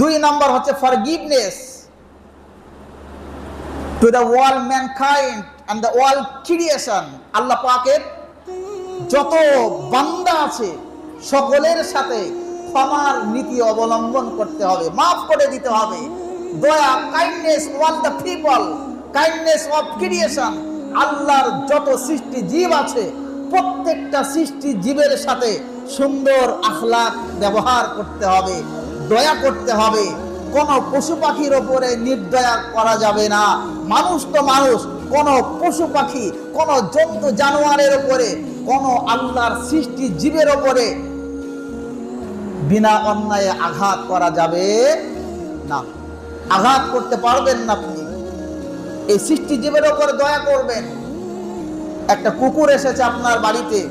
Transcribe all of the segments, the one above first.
দুই নম্বর হচ্ছে forgiveness to the world mankind and the world creation Allah পাকের যত বান্দা আছে, সকলের সাথে ক্ষমার নীতি অবলম্বন করতে হবে, মাফ করে দিতে হবে। দয়া kindness all the people kindness of creation আল্লাহর যত সৃষ্টি জীব আছে, প্রত্যেকটা সৃষ্টি জীবের সাথে সুন্দর আখলাক ব্যবহার করতে হবে। দয়া করতে হবে। কোন পশু পাখির ওপরে নির্দয়া করা যাবে না। মানুষ তো মানুষ, কোন পশু পাখি, কোন জন্তু জানোয়ারের ওপরে, কোন আল্লাহর সৃষ্টি জীবের ওপরে বিনা অন্যায়ে আঘাত করা যাবে না। আঘাত করতে পারবেন না আপনি। এই সৃষ্টি জীবের ওপরে দয়া করবেন। একটা কুকুর এসেছে আপনার বাড়িতে।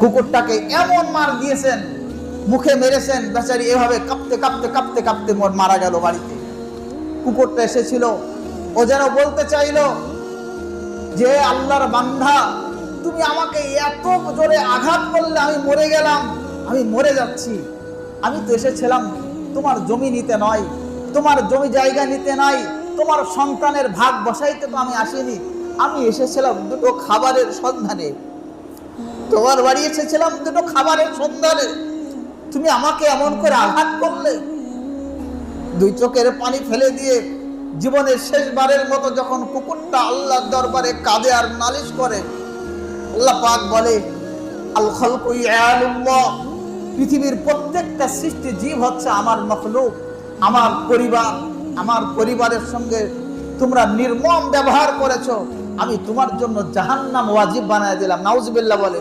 কুকুরটাকে এমন মার দিয়েছেন মুখে মেরেছেন, বেচারি এভাবে কাঁপতে কাঁপতে কাঁপতে কাঁপতে মোর, মারা গেল বাড়িতে। কুকুরটা এসেছিল। ও যেন বলতে চাইলো, যে আল্লাহর বান্ধা তুমি আমাকে এত জোরে আঘাত করলে আমি মরে গেলাম, আমি মরে যাচ্ছি। আমি তো এসেছিলাম তোমার জমি নিতে নয়, তোমার জমি জায়গা নিতে নাই, তোমার সন্তানের ভাগ বসাইতে তো আমি আসিনি। আমি এসেছিলাম দুটো খাবারের সন্ধানে। তোমার বাড়ি এসেছিলাম দুটো খাবারের সন্ধানে। তুমি আমাকে এমন করে আঘাত করলে? দুই চোখের পানি ফেলে দিয়ে জীবনের শেষবারের মতো যখন কুকুরটা আল্লাহর দরবারে কাঁদে আর নালিশ করে, আল্লাহ পাক বলে, আল পৃথিবীর প্রত্যেকটা সৃষ্টি জীব হচ্ছে আমার মখলুক, আমার পরিবার। আমার পরিবারের সঙ্গে তোমরা নির্মম ব্যবহার করেছ। আমি তোমার জন্য জাহান্নাম ওয়াজিব বানায় দিলাম। নাউজবিল্লাহ বলে।